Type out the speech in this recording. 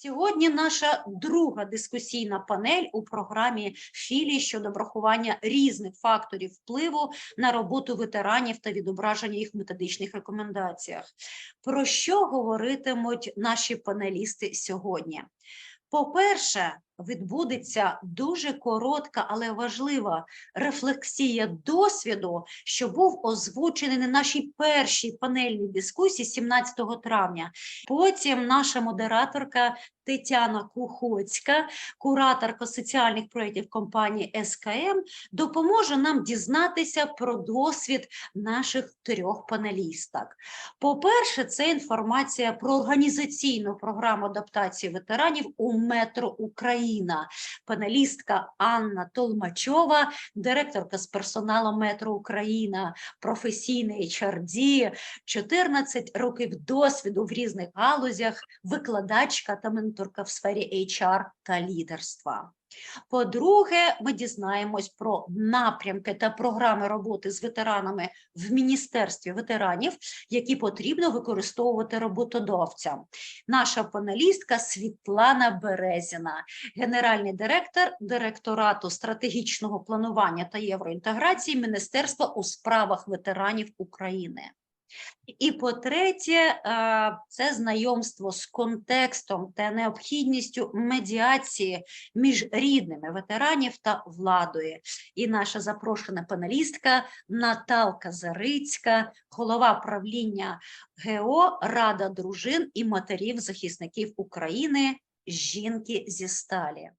Сьогодні наша друга дискусійна панель у програмі філії щодо врахування різних факторів впливу на роботу ветеранів та відображення їх в методичних рекомендаціях. Про що говоритимуть наші панелісти сьогодні? По-перше, відбудеться дуже коротка, але важлива рефлексія досвіду, що був озвучений на нашій першій панельній дискусії 17 травня. Потім наша модераторка Тетяна Кухоцька, кураторка соціальних проєктів компанії СКМ, допоможе нам дізнатися про досвід наших трьох панелісток. По-перше, це інформація про організаційну програму адаптації ветеранів у метро Україна. Панелістка Анна Толмачова, директорка з персоналу метро Україна, професійний HRD, 14 років досвіду в різних галузях, викладачка та менторка в сфері HR та лідерства. По-друге, ми дізнаємось про напрямки та програми роботи з ветеранами в Міністерстві ветеранів, які потрібно використовувати роботодавцям. Наша панелістка Світлана Березіна, генеральний директор директорату стратегічного планування та євроінтеграції Міністерства у справах ветеранів України. І по-третє, е, це знайомство з контекстом та необхідністю медіації між рідними ветеранів та владою. І наша запрошена панелістка Наталка Зарицька, голова правління ГО Рада дружин і матерів захисників України. Жінки зі сталі.